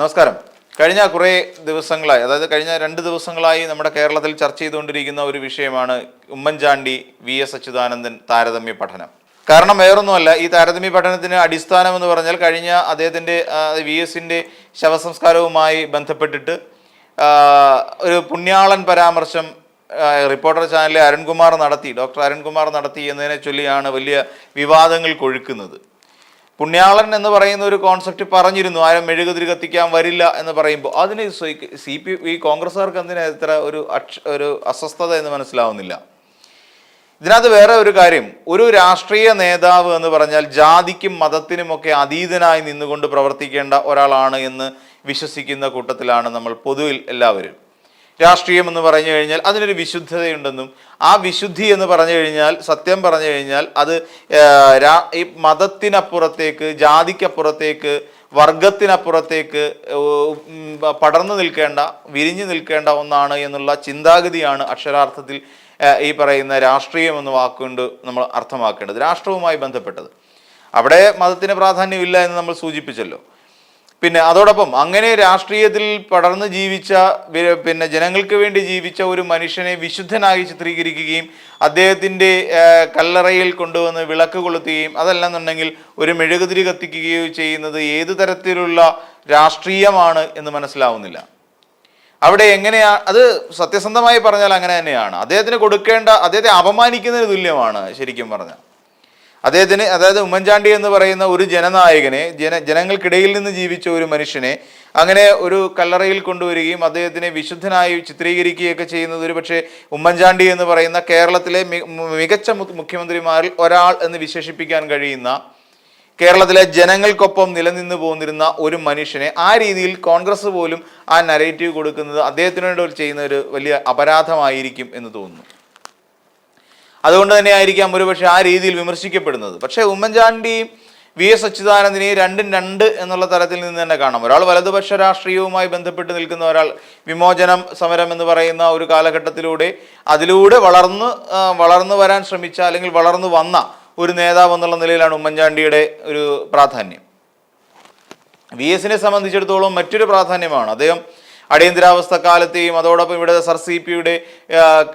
നമസ്കാരം. കഴിഞ്ഞ കുറേ ദിവസങ്ങളായി അതായത് കഴിഞ്ഞ രണ്ട് ദിവസങ്ങളായി നമ്മുടെ കേരളത്തിൽ ചർച്ച ചെയ്തുകൊണ്ടിരിക്കുന്ന ഒരു വിഷയമാണ് ഉമ്മൻചാണ്ടി വി എസ് അച്യുതാനന്ദൻ താരതമ്യ പഠനം. കാരണം വേറൊന്നുമല്ല ഈ താരതമ്യ പഠനത്തിന് അടിസ്ഥാനം എന്ന് പറഞ്ഞാൽ കഴിഞ്ഞ അദ്ദേഹത്തിന്റെ വി എസിന്റെ ശവസംസ്കാരവുമായി ബന്ധപ്പെട്ടിട്ട് ഒരു പുണ്യാളൻ പരാമർശം റിപ്പോർട്ടർ ചാനലിൽ അരുൺകുമാർ നടത്തി ഡോക്ടർ അരുൺകുമാർ നടത്തി എന്നതിനെ ചൊല്ലിയാണ് വലിയ വിവാദങ്ങൾ കൊഴുക്കുന്നത്. പുണ്യാളൻ എന്ന് പറയുന്ന ഒരു കോൺസെപ്റ്റ് പറഞ്ഞിരുന്നു ആരും മെഴുകുതിരി കത്തിക്കാൻ വരില്ല എന്ന് പറയുമ്പോൾ. അതിന് സി പി ഈ കോൺഗ്രസ്സുകാർക്ക് എന്തിനാ ഇത്ര ഒരു അക്ഷ ഒരു അസ്വസ്ഥത എന്ന് മനസ്സിലാവുന്നില്ല? ഇതിനകത്ത് വേറെ ഒരു കാര്യം. ഒരു രാഷ്ട്രീയ നേതാവ് എന്ന് പറഞ്ഞാൽ ജാതിക്കും മതത്തിനുമൊക്കെ അതീതനായി നിന്നുകൊണ്ട് പ്രവർത്തിക്കേണ്ട ഒരാളാണ് എന്ന് വിശ്വസിക്കുന്ന കൂട്ടത്തിലാണ് നമ്മൾ പൊതുവിൽ എല്ലാവരും. രാഷ്ട്രീയം എന്ന് പറഞ്ഞു കഴിഞ്ഞാൽ അതിനൊരു വിശുദ്ധതയുണ്ടെന്നും ആ വിശുദ്ധി എന്ന് പറഞ്ഞു കഴിഞ്ഞാൽ സത്യം പറഞ്ഞു കഴിഞ്ഞാൽ അത് ഈ മതത്തിനപ്പുറത്തേക്ക് ജാതിക്കപ്പുറത്തേക്ക് വർഗത്തിനപ്പുറത്തേക്ക് പടർന്നു നിൽക്കേണ്ട വിരിഞ്ഞു നിൽക്കേണ്ട ഒന്നാണ് എന്നുള്ള ചിന്താഗതിയാണ് അക്ഷരാർത്ഥത്തിൽ ഈ പറയുന്ന രാഷ്ട്രീയം എന്ന വാക്കുകൊണ്ട് നമ്മൾ അർത്ഥമാക്കേണ്ടത് രാഷ്ട്രവുമായി ബന്ധപ്പെട്ടത്. അവിടെ മതത്തിന് പ്രാധാന്യമില്ല എന്ന് നമ്മൾ സൂചിപ്പിച്ചല്ലോ. പിന്നെ അതോടൊപ്പം അങ്ങനെ രാഷ്ട്രീയത്തിൽ പടർന്ന് ജീവിച്ച പിന്നെ ജനങ്ങൾക്ക് വേണ്ടി ജീവിച്ച ഒരു മനുഷ്യനെ വിശുദ്ധനായി ചിത്രീകരിക്കുകയും അദ്ദേഹത്തിന്റെ കല്ലറയിൽ കൊണ്ടുവന്ന് വിളക്ക് കൊളുത്തുകയും അതല്ലെന്നുണ്ടെങ്കിൽ ഒരു മെഴുകുതിരി കത്തിക്കുകയോ ചെയ്യുന്നത് ഏത് തരത്തിലുള്ള രാഷ്ട്രീയമാണ് എന്ന് മനസ്സിലാവുന്നില്ല. അവിടെ എങ്ങനെയാ അത് സത്യസന്ധമായി പറഞ്ഞാൽ അങ്ങനെ തന്നെയാണ്. അദ്ദേഹത്തിന് കൊടുക്കേണ്ട അദ്ദേഹത്തെ അപമാനിക്കുന്നതിന് തുല്യമാണ് ശരിക്കും പറഞ്ഞാൽ. അദ്ദേഹത്തിന് അതായത് ഉമ്മൻചാണ്ടി എന്ന് പറയുന്ന ഒരു ജനനായകനെ ജന ജനങ്ങൾക്കിടയിൽ നിന്ന് ജീവിച്ച ഒരു മനുഷ്യനെ അങ്ങനെ ഒരു കല്ലറയിൽ കൊണ്ടുവരികയും അദ്ദേഹത്തിനെ വിശുദ്ധനായി ചിത്രീകരിക്കുകയൊക്കെ ചെയ്യുന്നത് ഒരു പക്ഷേ ഉമ്മൻചാണ്ടി എന്ന് പറയുന്ന കേരളത്തിലെ മികച്ച മുഖ്യമന്ത്രിമാരിൽ ഒരാൾ എന്ന് വിശേഷിപ്പിക്കാൻ കഴിയുന്ന കേരളത്തിലെ ജനങ്ങൾക്കൊപ്പം നിലനിന്ന് പോന്നിരുന്ന ഒരു മനുഷ്യനെ ആ രീതിയിൽ കോൺഗ്രസ് പോലും ആ നരേറ്റീവ് കൊടുക്കുന്നത് അദ്ദേഹത്തിനോട് ചെയ്യുന്ന ഒരു വലിയ അപരാധമായിരിക്കും എന്ന് തോന്നുന്നു. അതുകൊണ്ട് തന്നെ ആയിരിക്കാം ഒരുപക്ഷെ ആ രീതിയിൽ വിമർശിക്കപ്പെടുന്നത്. പക്ഷേ ഉമ്മൻചാണ്ടിയും വി എസ് അച്യുതാനന്ദനെയും രണ്ടും രണ്ട് എന്നുള്ള തരത്തിൽ നിന്ന് തന്നെ കാണാം. ഒരാൾ വലതുപക്ഷ രാഷ്ട്രീയവുമായി ബന്ധപ്പെട്ട് നിൽക്കുന്ന ഒരാൾ വിമോചനം സമരം എന്ന് പറയുന്ന ഒരു കാലഘട്ടത്തിലൂടെ അതിലൂടെ വളർന്ന് വളർന്നു വരാൻ ശ്രമിച്ച അല്ലെങ്കിൽ വളർന്നു വന്ന ഒരു നേതാവ് എന്നുള്ള നിലയിലാണ് ഉമ്മൻചാണ്ടിയുടെ ഒരു പ്രാധാന്യം. വി എസിനെ സംബന്ധിച്ചിടത്തോളം മറ്റൊരു പ്രാധാന്യമാണ്. അദ്ദേഹം അടിയന്തരാവസ്ഥ കാലത്തെയും അതോടൊപ്പം ഇവിടെ സർ സി പിയുടെ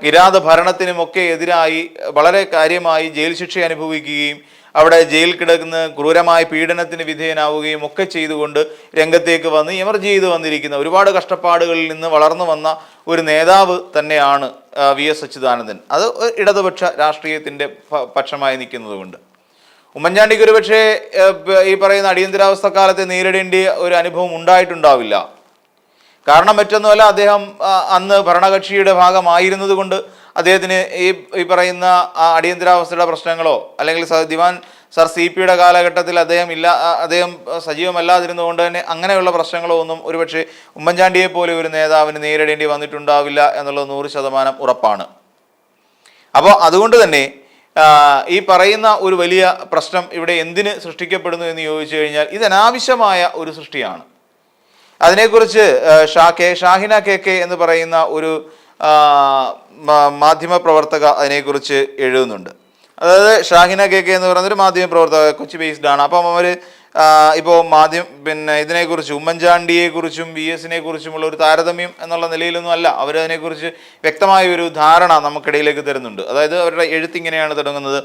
കിരാത ഭരണത്തിനുമൊക്കെ എതിരായി വളരെ കാര്യമായി ജയിൽ ശിക്ഷ അനുഭവിക്കുകയും അവിടെ ജയിൽ കിടക്കുന്ന ക്രൂരമായ പീഡനത്തിന് വിധേയനാവുകയും ഒക്കെ ചെയ്തുകൊണ്ട് രംഗത്തേക്ക് വന്ന് എമർജ് ചെയ്ത് വന്നിരിക്കുന്ന ഒരുപാട് കഷ്ടപ്പാടുകളിൽ നിന്ന് വളർന്നു വന്ന ഒരു നേതാവ് തന്നെയാണ് വി എസ് അച്യുതാനന്ദൻ. അത് ഇടതുപക്ഷ രാഷ്ട്രീയത്തിന്റെ പക്ഷമായി നിൽക്കുന്നതുകൊണ്ട്. ഉമ്മൻചാണ്ടിക്ക് ഒരു പക്ഷേ ഈ പറയുന്ന അടിയന്തരാവസ്ഥ കാലത്തെ നേരിടേണ്ട ഒരു അനുഭവം ഉണ്ടായിട്ടുണ്ടാവില്ല. കാരണം മറ്റൊന്നുമല്ല അദ്ദേഹം അന്ന് ഭരണകക്ഷിയുടെ ഭാഗമായിരുന്നതുകൊണ്ട് അദ്ദേഹത്തിന് ഈ ഈ പറയുന്ന അടിയന്തരാവസ്ഥയുടെ പ്രശ്നങ്ങളോ അല്ലെങ്കിൽ ദിവാൻ സർ സി പിയുടെ കാലഘട്ടത്തിൽ അദ്ദേഹം ഇല്ല അദ്ദേഹം സജീവമല്ലാതിരുന്നുകൊണ്ട് തന്നെ അങ്ങനെയുള്ള പ്രശ്നങ്ങളോ ഒന്നും ഒരുപക്ഷെ ഉമ്മൻചാണ്ടിയെ പോലെ ഒരു നേതാവിന് നേരിടേണ്ടി വന്നിട്ടുണ്ടാവില്ല എന്നുള്ളത് നൂറ് ശതമാനം ഉറപ്പാണ്. അപ്പോൾ അതുകൊണ്ട് തന്നെ ഈ പറയുന്ന ഒരു വലിയ പ്രശ്നം ഇവിടെ എന്തിന് സൃഷ്ടിക്കപ്പെടുന്നു എന്ന് ചോദിച്ചു കഴിഞ്ഞാൽ ഇത് ഒരു സൃഷ്ടിയാണ്. അതിനെക്കുറിച്ച് Sha K Shahina K K എന്ന് പറയുന്ന ഒരു മാധ്യമ പ്രവർത്തക അതിനെക്കുറിച്ച് എഴുതുന്നുണ്ട്. അതായത് ഷാഹിന കെ കെ എന്ന് പറയുന്ന ഒരു മാധ്യമ പ്രവർത്തക കൊച്ചി ബേസ്ഡ് ആണ്. അപ്പം അവർ ഇപ്പോൾ മാധ്യമ പിന്നെ ഇതിനെക്കുറിച്ച് ഉമ്മൻചാണ്ടിയെക്കുറിച്ചും വി എസിനെ കുറിച്ചുമുള്ള ഒരു താരതമ്യം എന്നുള്ള നിലയിലൊന്നും അല്ല. അവരതിനെക്കുറിച്ച് വ്യക്തമായ ഒരു ധാരണ നമുക്കിടയിലേക്ക് തരുന്നുണ്ട്. അതായത് അവരുടെ എഴുത്ത് ഇങ്ങനെയാണ് തുടങ്ങുന്നത്.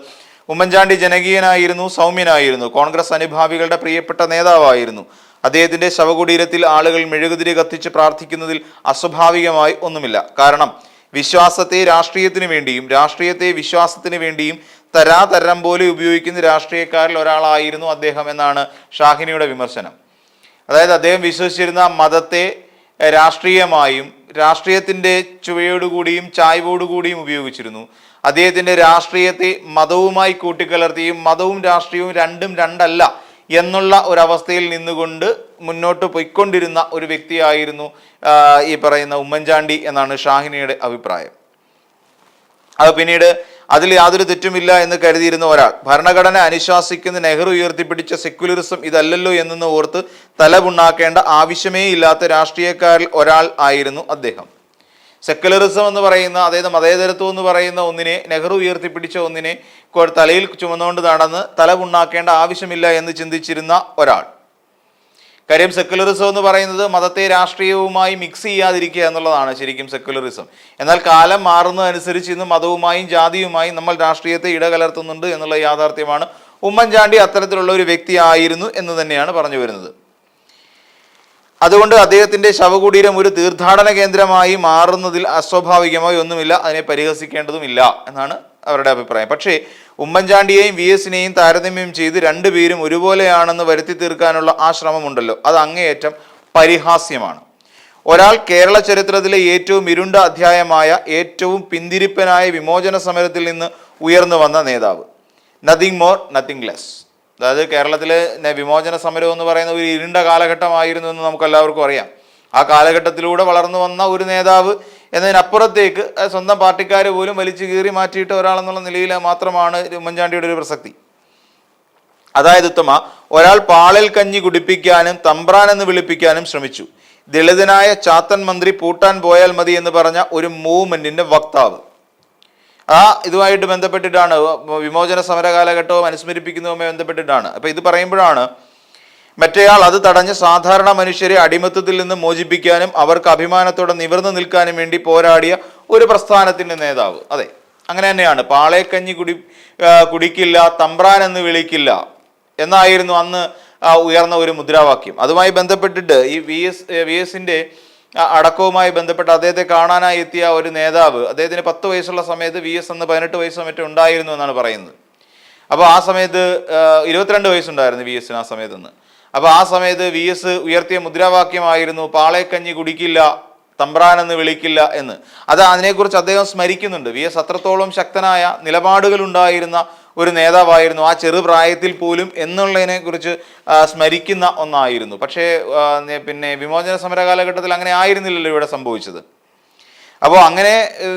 ഉമ്മൻചാണ്ടി ജനകീയനായിരുന്നു സൗമ്യനായിരുന്നു. കോൺഗ്രസ് അനുഭാവികളുടെ പ്രിയപ്പെട്ട നേതാവായിരുന്നു. അദ്ദേഹത്തിന്റെ ശവകുടീരത്തിൽ ആളുകൾ മെഴുകുതിരി കത്തിച്ച് പ്രാർത്ഥിക്കുന്നതിൽ അസ്വാഭാവികമായി ഒന്നുമില്ല. കാരണം വിശ്വാസത്തെ രാഷ്ട്രീയത്തിന് വേണ്ടിയും രാഷ്ട്രീയത്തെ വിശ്വാസത്തിന് വേണ്ടിയും തരാതരം പോലെ ഉപയോഗിക്കുന്ന രാഷ്ട്രീയക്കാരിൽ ഒരാളായിരുന്നു അദ്ദേഹം എന്നാണ് ഷാഹിനിയുടെ വിമർശനം. അതായത് അദ്ദേഹം വിശ്വസിച്ചിരുന്ന മതത്തെ രാഷ്ട്രീയമായും രാഷ്ട്രീയത്തിന്റെ ചുവയോടുകൂടിയും ചായ്വോടുകൂടിയും ഉപയോഗിച്ചിരുന്നു. അദ്ദേഹത്തിന്റെ രാഷ്ട്രീയത്തെ മതവുമായി കൂട്ടിക്കലർത്തിയും മതവും രാഷ്ട്രീയവും രണ്ടും രണ്ടല്ല എന്നുള്ള ഒരവസ്ഥയിൽ നിന്നുകൊണ്ട് മുന്നോട്ട് പോയിക്കൊണ്ടിരുന്ന ഒരു വ്യക്തിയായിരുന്നു ഈ പറയുന്ന ഉമ്മൻചാണ്ടി എന്നാണ് ഷാഹിനിയുടെ അഭിപ്രായം. അത് പിന്നീട് അതിൽ യാതൊരു തെറ്റുമില്ല എന്ന് കരുതിയിരുന്ന ഒരാൾ ഭരണഘടന അനുശാസിക്കുന്ന നെഹ്റു ഉയർത്തിപ്പിടിച്ച സെക്യുലറിസം ഇതല്ലല്ലോ എന്നൊന്ന് ഓർത്ത് തലപുണ്ണാക്കേണ്ട ആവശ്യമേ ഇല്ലാത്ത രാഷ്ട്രീയക്കാരിൽ ഒരാൾ ആയിരുന്നു അദ്ദേഹം. സെക്യുലറിസം എന്ന് പറയുന്ന അതായത് മതേതരത്വം എന്ന് പറയുന്ന ഒന്നിനെ നെഹ്റു ഉയർത്തിപ്പിടിച്ച ഒന്നിനെ തലയിൽ ചുമന്നുകൊണ്ട് നടന്ന് തല പുണ്ണാക്കേണ്ട ആവശ്യമില്ല എന്ന് ചിന്തിച്ചിരുന്ന ഒരാൾ. കാര്യം സെക്കുലറിസം എന്ന് പറയുന്നത് മതത്തെ രാഷ്ട്രീയവുമായി മിക്സ് ചെയ്യാതിരിക്കുക എന്നുള്ളതാണ് ശരിക്കും സെക്കുലറിസം എന്നാൽ കാലം മാറുന്നതനുസരിച്ച് ഇന്ന് മതവുമായും ജാതിയുമായും നമ്മൾ രാഷ്ട്രീയത്തെ ഇടകലർത്തുന്നുണ്ട് എന്നുള്ള യാഥാർത്ഥ്യമാണ് ഉമ്മൻചാണ്ടി അത്തരത്തിലുള്ള ഒരു വ്യക്തിയായിരുന്നു എന്ന് തന്നെയാണ് പറഞ്ഞു വരുന്നത്. അതുകൊണ്ട് അദ്ദേഹത്തിന്റെ ശവകുടീരം ഒരു തീർത്ഥാടന കേന്ദ്രമായി മാറുന്നതിൽ അസ്വാഭാവികമായി ഒന്നുമില്ല അതിനെ പരിഹസിക്കേണ്ടതുമില്ല എന്നാണ് അവരുടെ അഭിപ്രായം. പക്ഷേ ഉമ്മൻചാണ്ടിയെയും വി എസിനെയും താരതമ്യം ചെയ്ത് രണ്ടുപേരും ഒരുപോലെയാണെന്ന് വരുത്തി തീർക്കാനുള്ള ആ ശ്രമമുണ്ടല്ലോ. അത് അങ്ങേയറ്റം പരിഹാസ്യമാണ്. ഒരാൾ കേരള ചരിത്രത്തിലെ ഏറ്റവും ഇരുണ്ട അധ്യായമായ ഏറ്റവും പിന്തിരിപ്പനായ വിമോചന സമരത്തിൽ നിന്ന് ഉയർന്നു വന്ന നേതാവ്. നത്തിങ് മോർ നത്തിങ് ലെസ് അതായത് കേരളത്തിലെ വിമോചന സമരം എന്ന് പറയുന്ന ഒരു ഇരുണ്ട കാലഘട്ടമായിരുന്നു എന്ന് നമുക്ക് എല്ലാവർക്കും അറിയാം. ആ കാലഘട്ടത്തിലൂടെ വളർന്നു വന്ന ഒരു നേതാവ് എന്നതിനപ്പുറത്തേക്ക് സ്വന്തം പാർട്ടിക്കാർ പോലും വലിച്ചു കീറി മാറ്റിയിട്ട ഒരാളെന്നുള്ള നിലയിൽ മാത്രമാണ് ഉമ്മൻചാണ്ടിയുടെ ഒരു പ്രസക്തി. അതായത് ഉത്തമ ഒരാൾ പാളൽ കഞ്ഞി കുടിപ്പിക്കാനും തമ്പ്രാൻ എന്ന് വിളിപ്പിക്കാനും ശ്രമിച്ചു. ദളിതനായ ചാത്തൻ മന്ത്രി പൂട്ടാൻ പോയാൽ മതി എന്ന് പറഞ്ഞ ഒരു മൂവ്മെന്റിന്റെ വക്താവ്. ആ ഇതുമായിട്ട് ബന്ധപ്പെട്ടിട്ടാണ് വിമോചന സമര കാലഘട്ടവും അനുസ്മരിപ്പിക്കുന്നതുമായി ബന്ധപ്പെട്ടിട്ടാണ്. അപ്പൊ ഇത് പറയുമ്പോഴാണ് മറ്റേയാൾ അത് തടഞ്ഞ് സാധാരണ മനുഷ്യരെ അടിമത്തത്തിൽ നിന്ന് മോചിപ്പിക്കാനും അവർക്ക് അഭിമാനത്തോടെ നിവർന്നു നിൽക്കാനും വേണ്ടി പോരാടിയ ഒരു പ്രസ്ഥാനത്തിന്റെ നേതാവ്. അതെ അങ്ങനെ തന്നെയാണ്. പാളയക്കഞ്ഞി കുടി കുടിക്കില്ല തമ്പ്രാൻ എന്ന് വിളിക്കില്ല എന്നായിരുന്നു അന്ന് ഉയർന്ന ഒരു മുദ്രാവാക്യം. അതുമായി ബന്ധപ്പെട്ടിട്ട് ഈ വി എസ് വി എസിന്റെ അടക്കവുമായി ബന്ധപ്പെട്ട് അദ്ദേഹത്തെ കാണാനായി എത്തിയ ഒരു നേതാവ് അദ്ദേഹത്തിന് പത്ത് വയസ്സുള്ള സമയത്ത് വി എസ് എന്ന് പതിനെട്ട് വയസ്സ് മറ്റും ഉണ്ടായിരുന്നു എന്നാണ് പറയുന്നത്. അപ്പോൾ ആ സമയത്ത് ഇരുപത്തിരണ്ട് വയസ്സുണ്ടായിരുന്നു വി എസിന് ആ സമയത്ത് നിന്ന് അപ്പോൾ ആ സമയത്ത് വി എസ് ഉയർത്തിയ മുദ്രാവാക്യമായിരുന്നു പാളയക്കഞ്ഞി കുടിക്കില്ല തമ്പ്രാൻ എന്ന് വിളിക്കില്ല എന്ന്. അത് അതിനെക്കുറിച്ച് അദ്ദേഹം സ്മരിക്കുന്നുണ്ട്. വി എസ് അത്രത്തോളം ശക്തനായ നിലപാടുകൾ ഉണ്ടായിരുന്ന ഒരു നേതാവായിരുന്നു. ആ ചെറുപ്രായത്തിൽ പോലും എന്നുള്ളതിനെ കുറിച്ച് സ്മരിക്കുന്ന ഒന്നായിരുന്നു. പക്ഷേ പിന്നെ വിമോചന സമര കാലഘട്ടത്തിൽ അങ്ങനെ ആയിരുന്നില്ലല്ലോ ഇവിടെ സംഭവിച്ചത്. അപ്പോൾ അങ്ങനെ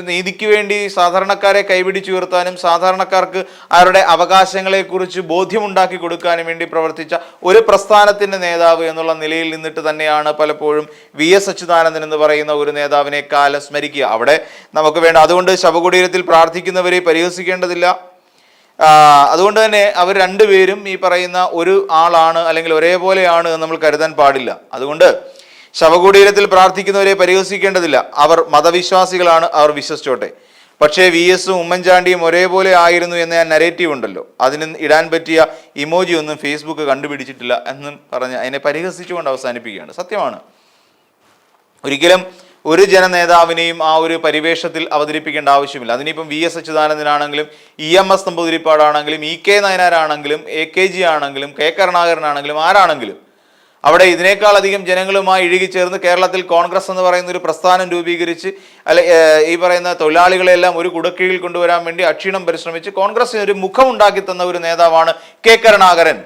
നീതിക്ക് വേണ്ടി സാധാരണക്കാരെ കൈപിടിച്ചുയർത്താനും സാധാരണക്കാർക്ക് അവരുടെ അവകാശങ്ങളെക്കുറിച്ച് ബോധ്യമുണ്ടാക്കി കൊടുക്കാനും വേണ്ടി പ്രവർത്തിച്ച ഒരു പ്രസ്ഥാനത്തിന്റെ നേതാവ് എന്നുള്ള നിലയിൽ നിന്നിട്ട് തന്നെയാണ് പലപ്പോഴും വി എസ് അച്യുതാനന്ദൻ എന്ന് പറയുന്ന ഒരു നേതാവിനെ കാലം സ്മരിക്കുക. അവിടെ നമുക്ക് വേണ്ട അതുകൊണ്ട് ശവകുടീരത്തിൽ പ്രാർത്ഥിക്കുന്നവരെ പരിഹസിക്കേണ്ടതില്ല. അതുകൊണ്ട് തന്നെ അവർ രണ്ടുപേരും ഈ പറയുന്ന ഒരു ആളാണ് അല്ലെങ്കിൽ ഒരേപോലെയാണ് എന്ന് നമ്മൾ കരുതാൻ പാടില്ല. അതുകൊണ്ട് ശവകുടീരത്തിൽ പ്രാർത്ഥിക്കുന്നവരെ പരിഹസിക്കേണ്ടതില്ല. അവർ മതവിശ്വാസികളാണ് അവർ വിശ്വസിച്ചോട്ടെ. പക്ഷേ വി എസും ഉമ്മൻചാണ്ടിയും ഒരേപോലെ ആയിരുന്നു എന്ന ആ നരേറ്റീവ് ഉണ്ടല്ലോ. അതിന് ഇടാൻ പറ്റിയ ഇമോജി ഒന്നും ഫേസ്ബുക്ക് കണ്ടുപിടിച്ചിട്ടില്ല എന്നും പറഞ്ഞ് അതിനെ പരിഹസിച്ചുകൊണ്ട് അവസാനിപ്പിക്കുകയാണ്. സത്യമാണ്. ഒരിക്കലും ഒരു ജനനേതാവിനെയും ആ ഒരു പരിവേഷത്തിൽ അവതരിപ്പിക്കേണ്ട ആവശ്യമില്ല. അതിനിപ്പം വി എസ് അച്യുതാനന്ദനാണെങ്കിലും ഇ എം എസ് നമ്പൂതിരിപ്പാടാണെങ്കിലും ഇ കെ നയനാരാണെങ്കിലും എ കെ ജി ആണെങ്കിലും കെ കരുണാകരനാണെങ്കിലും ആരാണെങ്കിലും അവിടെ ഇതിനേക്കാൾ അധികം ജനങ്ങളുമായി ഇഴുകിച്ചേർന്ന് കേരളത്തിൽ കോൺഗ്രസ് എന്ന് പറയുന്ന ഒരു പ്രസ്ഥാനം രൂപീകരിച്ച് അല്ലെ ഈ പറയുന്ന തൊഴിലാളികളെല്ലാം ഒരു കുടക്കീഴിൽ കൊണ്ടുവരാൻ വേണ്ടി അക്ഷീണം പരിശ്രമിച്ച് കോൺഗ്രസിന് ഒരു മുഖം ഉണ്ടാക്കി തന്ന ഒരു നേതാവാണ് കെ കരുണാകരൻ.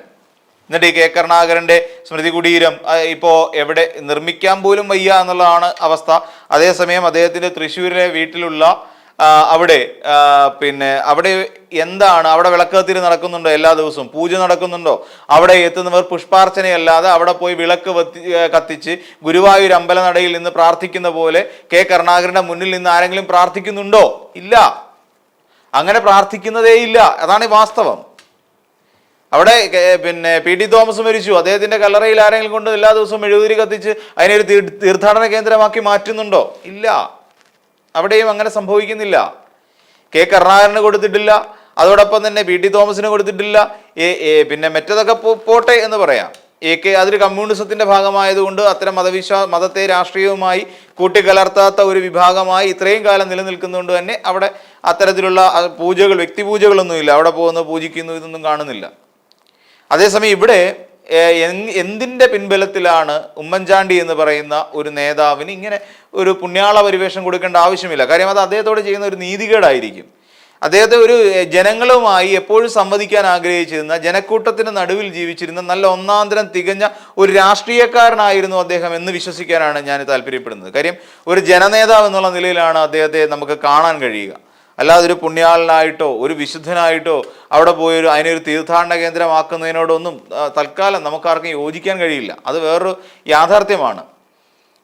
എന്നിട്ട് കെ കരുണാകരന്റെ സ്മൃതി കുടീരം ഇപ്പോൾ ഇപ്പോ എവിടെ നിർമ്മിക്കാൻ പോലും വയ്യ എന്നുള്ളതാണ് അവസ്ഥ. അതേസമയം അദ്ദേഹത്തിന്റെ തൃശ്ശൂരിലെ വീട്ടിലുള്ള അവിടെ പിന്നെ അവിടെ എന്താണ്? അവിടെ വിളക്കത്തിരി നടക്കുന്നുണ്ടോ എല്ലാ ദിവസവും? പൂജ നടക്കുന്നുണ്ടോ? അവിടെ എത്തുന്നവർ പുഷ്പാർച്ചനയല്ലാതെ അവിടെ പോയി വിളക്ക് വത്തി കത്തിച്ച് ഗുരുവായൂർ അമ്പലനടയിൽ നിന്ന് പ്രാർത്ഥിക്കുന്ന പോലെ കെ കരുണാകരന്റെ മുന്നിൽ നിന്ന് ആരെങ്കിലും പ്രാർത്ഥിക്കുന്നുണ്ടോ? ഇല്ല. അങ്ങനെ പ്രാർത്ഥിക്കുന്നതേ ഇല്ല അതാണ് വാസ്തവം. അവിടെ പിന്നെ പി ടി തോമസ് മരിച്ചു. അദ്ദേഹത്തിന്റെ കല്ലറയിൽ ആരെങ്കിലും കൊണ്ട് എല്ലാ ദിവസവും മെഴുകുതിരി കത്തിച്ച് അതിനെ ഒരു തീർത്ഥാടന കേന്ദ്രമാക്കി മാറ്റുന്നുണ്ടോ? ഇല്ല. അവിടെയും അങ്ങനെ സംഭവിക്കുന്നില്ല. കെ കരുണാകരന് കൊടുത്തിട്ടില്ല. അതോടൊപ്പം തന്നെ പി ടി തോമസിന് കൊടുത്തിട്ടില്ല. പിന്നെ മറ്റതൊക്കെ പോട്ടെ എന്ന് പറയാം. എ കെ അതൊരു കമ്മ്യൂണിസത്തിന്റെ ഭാഗമായതുകൊണ്ട് അത്തരം മതവിശ്വാ മതത്തെ രാഷ്ട്രീയവുമായി കൂട്ടിക്കലർത്താത്ത ഒരു വിഭാഗമായി ഇത്രയും കാലം നിലനിൽക്കുന്നതുകൊണ്ട് തന്നെ. അവിടെ അത്തരത്തിലുള്ള പൂജകൾ വ്യക്തിപൂജകളൊന്നുമില്ല. അവിടെ പോകുന്നു പൂജിക്കുന്നു ഇതൊന്നും കാണുന്നില്ല. അതേസമയം ഇവിടെ എന്തിന്റെ പിൻബലത്തിലാണ് ഉമ്മൻചാണ്ടി എന്ന് പറയുന്ന ഒരു നേതാവിന് ഇങ്ങനെ ഒരു പുണ്യാള പരിവേഷം കൊടുക്കേണ്ട ആവശ്യമില്ല. കാര്യം അത് അദ്ദേഹത്തോട് ചെയ്യുന്ന ഒരു നീതികേടായിരിക്കും. അദ്ദേഹത്തെ ഒരു ജനങ്ങളുമായി എപ്പോഴും സംവദിക്കാൻ ആഗ്രഹിച്ചിരുന്ന ജനക്കൂട്ടത്തിന് നടുവിൽ ജീവിച്ചിരുന്ന നല്ല ഒന്നാന്തരം തികഞ്ഞ ഒരു രാഷ്ട്രീയക്കാരനായിരുന്നു അദ്ദേഹം എന്ന് വിശ്വസിക്കാനാണ് ഞാൻ താല്പര്യപ്പെടുന്നത്. കാര്യം ഒരു ജനനേതാവ് എന്നുള്ള നിലയിലാണ് അദ്ദേഹത്തെ നമുക്ക് കാണാൻ കഴിയുക. അല്ലാതെ ഒരു പുണ്യാളനായിട്ടോ ഒരു വിശുദ്ധനായിട്ടോ അവിടെ പോയി ഒരു അതിനൊരു തീർത്ഥാടന കേന്ദ്രമാക്കുന്നതിനോടൊന്നും തൽക്കാലം നമുക്കാർക്കും യോജിക്കാൻ കഴിയില്ല. അത് വേറൊരു യാഥാർത്ഥ്യമാണ്.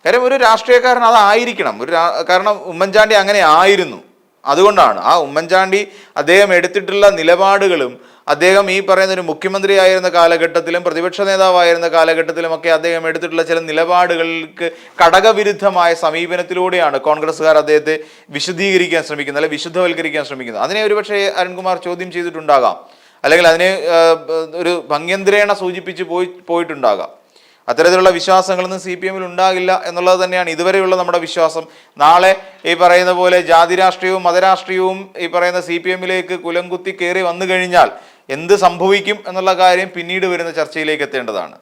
കാര്യം ഒരു രാഷ്ട്രീയക്കാരൻ അതായിരിക്കണം ഒരു കാരണം ഉമ്മൻചാണ്ടി അങ്ങനെ ആയിരുന്നു. അതുകൊണ്ടാണ് ആ ഉമ്മൻചാണ്ടി അദ്ദേഹം എടുത്തിട്ടുള്ള നിലപാടുകളും അദ്ദേഹം ഈ പറയുന്ന ഒരു മുഖ്യമന്ത്രി ആയിരുന്ന കാലഘട്ടത്തിലും പ്രതിപക്ഷ നേതാവായിരുന്ന കാലഘട്ടത്തിലുമൊക്കെ അദ്ദേഹം എടുത്തിട്ടുള്ള ചില നിലപാടുകൾക്ക് ഘടകവിരുദ്ധമായ സമീപനത്തിലൂടെയാണ് കോൺഗ്രസ്സുകാർ അദ്ദേഹത്തെ വിശദീകരിക്കാൻ ശ്രമിക്കുന്നത് അല്ലെങ്കിൽ വിശുദ്ധവൽക്കരിക്കാൻ ശ്രമിക്കുന്നത്. അതിനെ ഒരുപക്ഷെ അരുൺകുമാർ ചോദ്യം ചെയ്തിട്ടുണ്ടാകാം. അല്ലെങ്കിൽ അതിനെ ഒരു ഭംഗ്യന്ത്രേണ സൂചിപ്പിച്ച് പോയി പോയിട്ടുണ്ടാകാം. അത്തരത്തിലുള്ള വിശ്വാസങ്ങളൊന്നും സി പി എമ്മിൽ ഉണ്ടാകില്ല എന്നുള്ളത് തന്നെയാണ് ഇതുവരെയുള്ള നമ്മുടെ വിശ്വാസം. നാളെ ഈ പറയുന്ന പോലെ ജാതി രാഷ്ട്രീയവും മതരാഷ്ട്രീയവും ഈ പറയുന്ന സി പി എമ്മിലേക്ക് കുലംകുത്തി കയറി വന്നു കഴിഞ്ഞാൽ എന്ത് സംഭവിക്കും എന്നുള്ള കാര്യം പിന്നീട് വരുന്ന ചർച്ചയിലേക്ക് എത്തേണ്ടതാണ്.